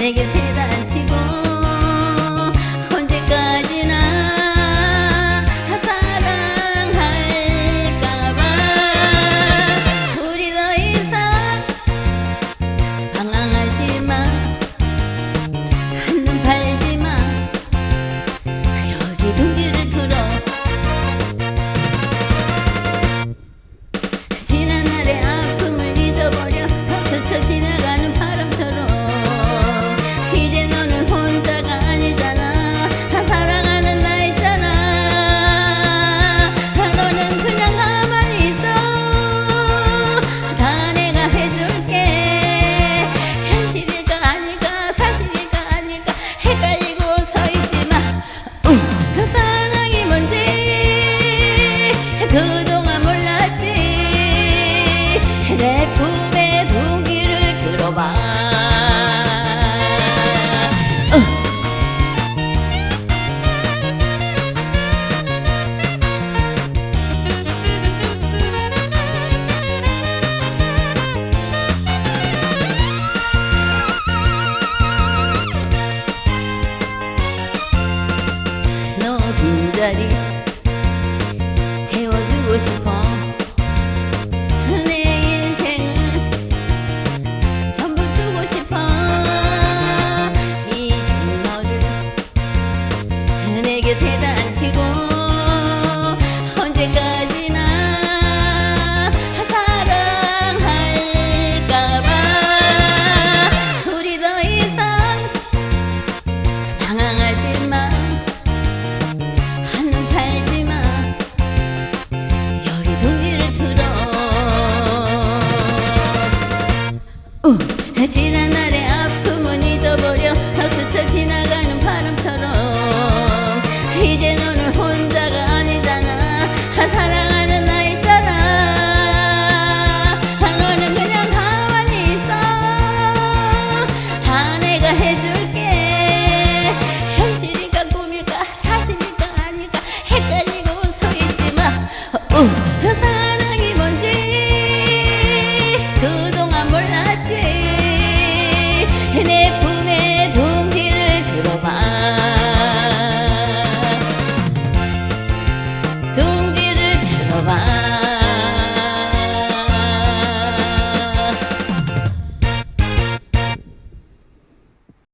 내게 대단치고 언제까지나 사랑할까봐. 우리 더 이상 방황하지마. 한눈 팔지마. 여기 둥지를 틀어. 지난 날의 자리 채워주고 싶어 지난 날의 아픔은 잊어버려. 하스쳐 지나가